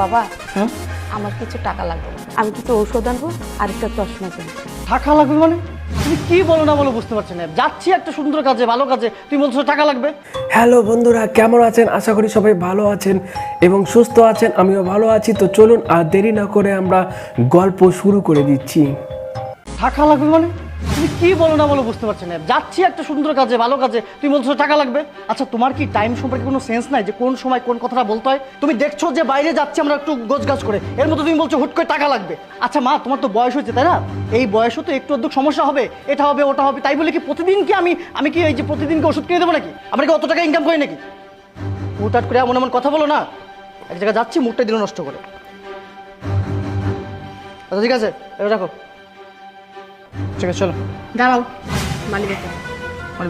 বাবা হ্যাঁ আমার কিছু টাকা লাগবে। আমি কিছু ঔষধ আনব আর একটা চশমা কিনবো। টাকা লাগবে মানে? তুমি কি বলো না বলো বুঝতে পারছি না। যাচ্ছি একটা সুন্দর কাজে ভালো কাজে। তুমি বলছো টাকা লাগবে। হ্যালো বন্ধুরা কেমন আছেন? আশা করি সবাই ভালো আছেন এবং সুস্থ আছেন আমিও ভালো আছি। তো চলুন আর দেরি না করে আমরা গল্প শুরু করে দিচ্ছি। টাকা লাগবে মানে? তুমি কি বলো না বলো বুঝতে পারছি না। যাচ্ছি একটা সুন্দর কাজে, ভালো কাজে। তুমি বলছো টাকা লাগবে। আচ্ছা তোমার কি টাইম সম্পর্কে কোনো সেন্স নাই যে কোন সময় কোন কথাটা বলতে হয়? তুমি দেখছ যে বাইরে যাচ্ছি আমরা একটু গোছগাছ করে। এর মতো তুমি বলছো হুট করে টাকা লাগবে। আচ্ছা মা, তোমার তো বয়স হয়েছে, তাই না? এই বয়সও তো একটু অদ্ভুত সমস্যা হবে। এটা হবে, ওটা হবে। তাই বলে কি প্রতিদিন কি আমি আমি কি এই যে প্রতিদিন কি ওষুধ কিনে দেবো নাকি? আমরা কি অত টাকা ইনকাম করি নাকি? হুটহাট করে এমন এমন কথা বলো না। এক জায়গায় যাচ্ছি, মুখটা দিল নষ্ট করে। আচ্ছা ঠিক আছে, এবার রাখো ঠিক আছে চলো। দাঁড়াও। মানি ব্যাগটা।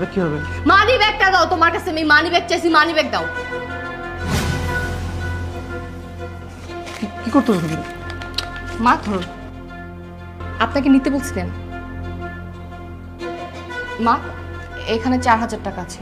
ব্যাগ কি হবে? মানি ব্যাগটা দাও তোমার কাছে আমি মানি ব্যাগ চাইছি মানি ব্যাগ দাও। কি করতে তুমি? মা ধরো। আপনাকে নিতে বলছিলেন। মা এখানে চার হাজার টাকা আছে।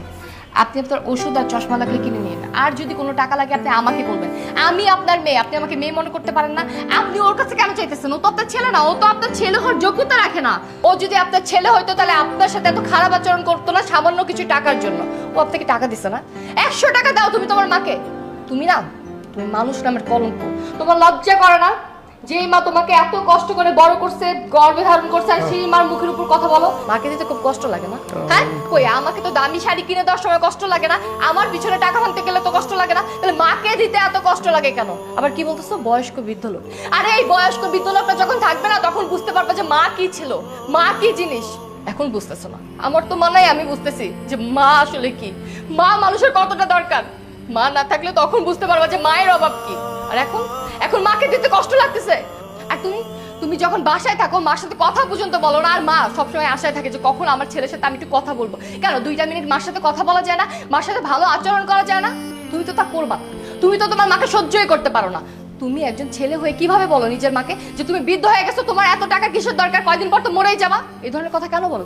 আপনি আপনার ওষুধ আর চশমা লাগলে কিনে নিন। আর যদি কোনো টাকা লাগে, আপনি আমাকে বলবেন। আমি আপনার মেয়ে, আপনি আমাকে মেয়ে মনে করতে পারেন না। আপনি ওর কাছে কেন চাইতেছেন? ও তো আপনার ছেলে না, ও তো আপনার ছেলে হওয়ার যোগ্যতা রাখে না। ও যদি আপনার ছেলে হয়তো তাহলে আপনার সাথে এত খারাপ আচরণ করতো না, সামান্য কিছু টাকার জন্য। ও আপনাকে টাকা দিছে না? একশো টাকা দাও তুমি তোমার মাকে। তুমি না, তুমি মানুষ নামের কলঙ্ক। তোমার লজ্জা করে না? যেই মা তোমাকে এত কষ্ট করে বড় করছে গর্ভে ধারণ করছে আর সেই মার মুখের উপর কথা বলো। মাকে দিতে খুব কষ্ট লাগে না? হ্যাঁ কই? আমাকে তো দামি শাড়ি কিনে দেওয়ার সময় কষ্ট লাগে না। আমার পিছনে টাকা ভাঙতে গেলে তো কষ্ট লাগে না। তাহলে মাকে দিতে এত কষ্ট লাগে কেন? আবার কি বলতেছো? বয়স্ক বৃদ্ধ লোক। আরে এই বয়স্ক বৃদ্ধ লোকটা যখন থাকবে না তখন বুঝতে পারবে যে মা কি ছিল মা কি জিনিস। এখন বুঝতেছো না। আমার তো মানাই আমি বুঝতেছি যে মা আসলে কি। মা মানুষের কতটা দরকার? মা না থাকলে তখন বুঝতে পারবা যে মায়ের অভাব কি। আর এখন? এখন মাকে দিতে কষ্ট লাগতেছে। আর তুমি? তুমি যখন বাসায় থাকো, মার সাথে কথা পর্যন্ত বলো না। আর মা সবসময় আশায় থাকে যে কখন আমার ছেলের সাথে আমি একটু কথা বলব। কেন? দুইটা মিনিট মার সাথে কথা বলা যায় না, মার সাথে ভালো আচরণ করা যায় না। তুমি তো তা করবা তুমি তো তোমার মাকে সহ্যই করতে পারো না। তুমি একজন ছেলে হয়ে কীভাবে বলো নিজের মাকে যে তুমি বৃদ্ধ হয়ে গেছো, তোমার এত টাকা কিসের দরকার? কয়দিন পর তো মরেই যাবা। এই ধরনের কথা কেন বলো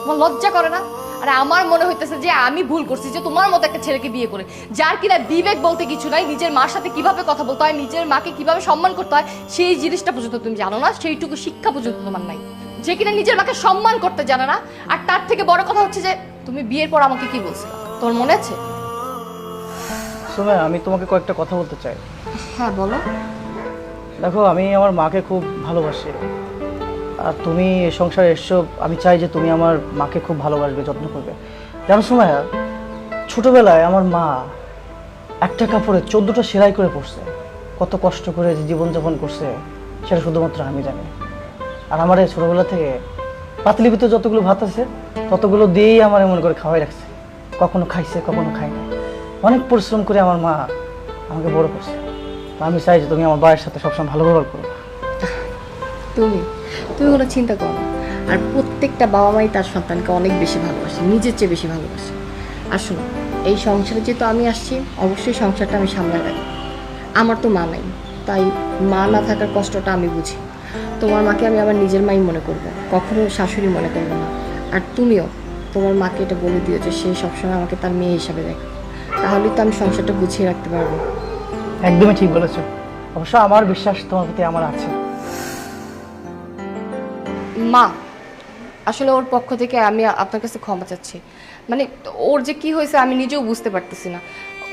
তোমার লজ্জা করে না? আরে আমার মনে হইতেছে যে আমি ভুল করছি যে তোমার মতো একটা ছেলেকে বিয়ে করে। যার কিনা বিবেক বলতে কিছু নাই নিজের মার সাথে কীভাবে কথা বলতে হয় নিজের মাকে কীভাবে সম্মান করতে হয় সেই জিনিসটা পর্যন্ত তুমি জানো না সেইটুকু শিক্ষা পর্যন্ত তোমার নাই। যে কিনা নিজের মাকে সম্মান করতে জানে না আর তার থেকে বড় কথা হচ্ছে যে তুমি বিয়ের পর আমাকে কি বলছো তোমার মনে আছে? সময় আমি তোমাকে কয়েকটা কথা বলতে চাই। হ্যাঁ বলো। দেখো আমি আমার মাকে খুব ভালোবাসি। তুমি এই সংসারে এসছো, আমি চাই যে তুমি আমার মাকে খুব ভালোবাসবে, যত্ন করবে। জানো সময় ছোটবেলায় আমার মা একটা কাপড়ে চোদ্দোটা সেলাই করে পড়ছে কত কষ্ট করে যে জীবনযাপন করছে, সেটা শুধুমাত্র আমি জানি। আর আমার এই ছোটবেলা থেকে পাতলি ভিতরে যতগুলো ভাত আছে, ততগুলো দিয়েই আমার এমন করে খাওয়াই রাখছে। কখনো খাইছে, কখনো খায়নি অনেক পরিশ্রম করে আমার মা আমাকে বড় করছে। আমি চাই যে তুমি আমার বাবার সাথে সবসময় ভালো ব্যবহার করো। তুমি তুমি কোনো চিন্তা করো আর প্রত্যেকটা বাবা মাই তার সন্তানকে অনেক বেশি ভালোবাসে, নিজের চেয়ে বেশি ভালোবাসে। আর শোনো, এই সংসারে যেহেতু আমি আসছি, অবশ্যই সংসারটা আমি সামলে রাখি আমার তো মা নাই, তাই মা না থাকার কষ্টটা আমি বুঝি। তোমার মাকে আমি আমার নিজের মাই মনে করব, কখনো শাশুড়ি মনে করব না। আর তুমিও, তোমার মাকে এটা বলে দিও যে সে সবসময় আমাকে তার মেয়ে হিসাবে দেখে। তাহলেই তো আমি সংসারটা গুছিয়ে রাখতে পারব। একদমই ঠিক বলেছ। অবশ্য আমার বিশ্বাস তোমার প্রতি আমার আছে। মা, আসলে ওর পক্ষ থেকে আমি আপনার কাছে ক্ষমা চাচ্ছি। মানে ওর যে কি হয়েছে আমি নিজেও বুঝতে পারতেছি না।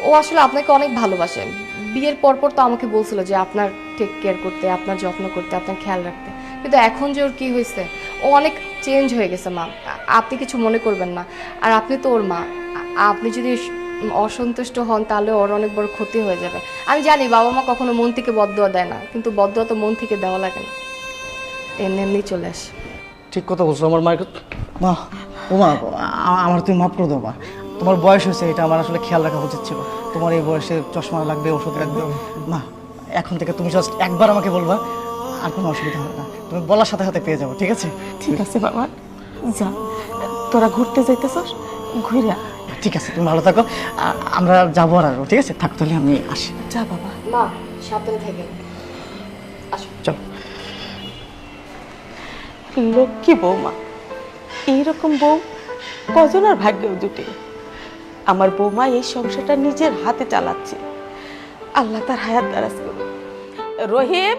ও আসলে আপনাকে অনেক ভালোবাসে। বিয়ের পর পর তো আমাকে বলছিল যে আপনার টেক কেয়ার করতে, আপনার যত্ন করতে, আপনার খেয়াল রাখতে। কিন্তু এখন যে ওর কী হয়েছে, ও অনেক চেঞ্জ হয়ে গেছে মা। আপনি কিছু মনে করবেন না। আর আপনি তো ওর মা। আপনি যদি অসন্তুষ্ট হন তাহলে ওর অনেক বড় ক্ষতি হয়ে যাবে। আমি জানি বাবা মা কখনো মন থেকে বদয়া দেয় না। কিন্তু বদয়া তো মন থেকে দেওয়া লাগে না। এমনি এমনি চলে আসে। ঠিক কথা বলছো আমার মায়ের মা ও মা আমার তুমি মাফ করে দাও মা। তোমার বয়স হয়েছে এটা আমার আসলে খেয়াল রাখা উচিত ছিল। তোমার এই বয়সে চশমা লাগবে ওষুধ লাগবে। মা এখন থেকে তুমি জাস্ট একবার আমাকে বলবা আর কোনো অসুবিধা হবে না। তুমি বলার সাথে সাথে পেয়ে যাব ঠিক আছে? ঠিক আছে বাবা। যা তোরা ঘুরতে যাইতেছস? ঘুরে ঠিক আছে তুমি ভালো থাকো। আমরা যাব আর ঠিক আছে? থাক তাহলে আমি আসি। যা বাবা। মা সাবধানে থেকে। আসো। চলো। লক্ষ্মী বৌমা। এইরকম বউ কজন আর ভাগ্যেও জুটে আমার বৌমা এই সংসারটা নিজের হাতে চালাচ্ছে। আল্লাহ তার হায়াত করুন রহিম!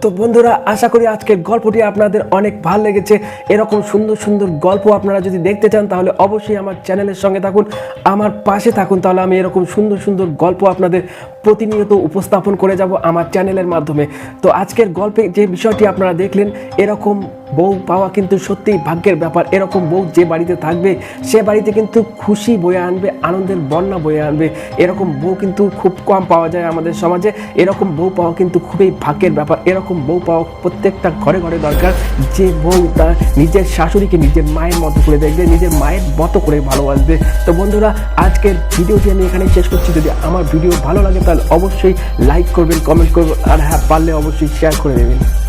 তো বন্ধুরা, আশা করি আজকের গল্পটি আপনাদের অনেক ভালো লেগেছে। এরকম সুন্দর সুন্দর গল্প আপনারা যদি দেখতে চান, তাহলে অবশ্যই আমার চ্যানেলের সঙ্গে থাকুন। আমার পাশে থাকুন, তাহলে আমি এরকম সুন্দর সুন্দর গল্প আপনাদের প্রতিনিয়ত উপস্থাপন করে যাব আমার চ্যানেলের মাধ্যমে। তো আজকের গল্পে যে বিষয়টি আপনারা দেখলেন, এরকম বউ পাওয়া কিন্তু সত্যিই ভাগ্যের ব্যাপার। এরকম বউ যে বাড়িতে থাকবে, সে বাড়িতে কিন্তু খুশি বয়ে আনবে, আনন্দের বন্যা বয়ে আনবে। এরকম বউ কিন্তু খুব কম পাওয়া যায় আমাদের সমাজে। এরকম বউ পাওয়া কিন্তু খুবই ভাগ্যের ব্যাপার। এরকম বউ পাওয়া প্রত্যেকটা ঘরে ঘরে দরকার। যে বউ তার নিজের শাশুড়িকে নিজের মায়ের মতো করে দেখবে, নিজের মায়ের মতো করে ভালোবাসবে। তো বন্ধুরা, আজকের ভিডিওটি আমি এখানে শেষ করছি। যদি আমার ভিডিও ভালো লাগে, তাহলে অবশ্যই লাইক করবেন কমেন্ট করবেন আর হ্যাঁ পারলে অবশ্যই শেয়ার করে দেবেন